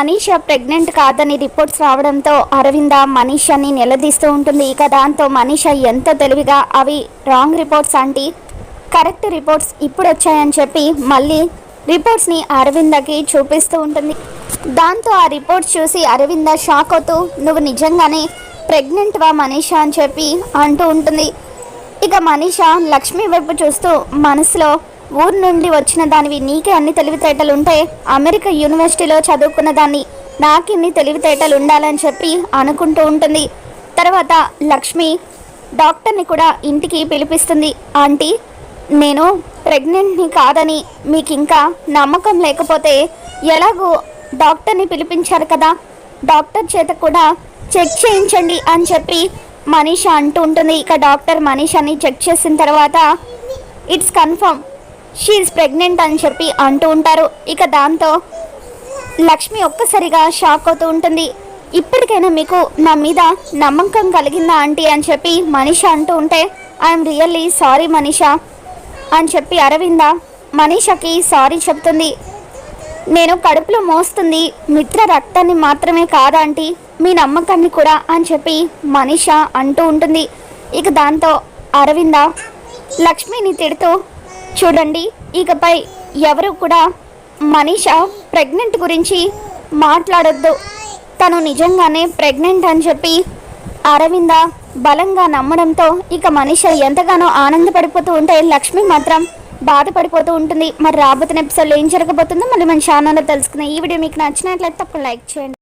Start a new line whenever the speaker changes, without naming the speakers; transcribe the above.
Manisha pregnant కాదని reports రావడంతో అరవింద మనీషాని నిలదీస్తూ ఉంటుంది. ఇక దాంతో మనీష ఎంత తెలివిగా అవి రాంగ్ రిపోర్ట్స్ అంటే కరెక్ట్ రిపోర్ట్స్ ఇప్పుడు వచ్చాయని చెప్పి మళ్ళీ రిపోర్ట్స్ని అరవిందకి చూపిస్తూ ఉంటుంది. దాంతో ఆ రిపోర్ట్స్ చూసి అరవింద షాక్ అవుతూ నువ్వు నిజంగానే ప్రెగ్నెంట్ వా మనీషా? అని చెప్పి అంటూ ఉంటుంది. ఇక మనీష లక్ష్మి వైపు చూస్తూ మనసులో ఊరు నుండి వచ్చిన దానివి నీకే అన్ని తెలివితేటలు ఉంటే అమెరికా యూనివర్సిటీలో చదువుకున్న దాన్ని నాకిన్ని తెలివితేటలు ఉండాలని చెప్పి అనుకుంటూ ఉంటుంది. తర్వాత లక్ష్మి డాక్టర్ని కూడా ఇంటికి పిలిపిస్తుంది. ఆంటీ నేను ప్రెగ్నెంట్ని కాదని మీకు ఇంకా నమ్మకం లేకపోతే ఎలాగో డాక్టర్ని పిలిపించారు కదా? డాక్టర్ చేత కూడా చెక్ చేయించండి అని చెప్పి మనీష అంటూ ఉంటుంది. ఇక డాక్టర్ మనీషాని చెక్ చేసిన తర్వాత ఇట్స్ కన్ఫర్మ్. షీఈస్ ప్రెగ్నెంట్ అని చెప్పి అంటూ ఉంటారు. ఇక దాంతో లక్ష్మి ఒక్కసారిగా షాక్ అవుతూ ఉంటుంది. ఇప్పటికైనా మీకు నా మీద నమ్మకం కలిగిందా ఆంటీ అని చెప్పి మనీష అంటూ ఉంటే ఐఎమ్ రియల్లీ సారీ మనీష అని చెప్పి అరవింద మనీషకి సారీ చెప్తుంది. నేను కడుపులో మోస్తుంది మిత్ర రక్తాన్ని మాత్రమే కాదంటీ మీ నమ్మకాన్ని కూడా అని చెప్పి మనీష అంటూ ఉంటుంది. ఇక దాంతో అరవింద లక్ష్మిని తిడుతూ చూడండి ఇకపై ఎవరు కూడా మనీష ప్రెగ్నెంట్ గురించి మాట్లాడొద్దు. తను నిజంగానే ప్రెగ్నెంట్ అని చెప్పి అరవింద బలంగా నమ్మడంతో ఇక మనిష ఎంతగానో ఆనందపడిపోతూ ఉంటే లక్ష్మి మాత్రం బాధపడిపోతూ ఉంటుంది. మరి రాబోతున్న ఎపిసోడ్లో ఏం జరగబోతుందో మళ్ళీ మన ఛానల్లో తెలుసుకున్నాం ఈ వీడియో మీకు నచ్చినట్లయితే తప్పకుండా లైక్ చేయండి.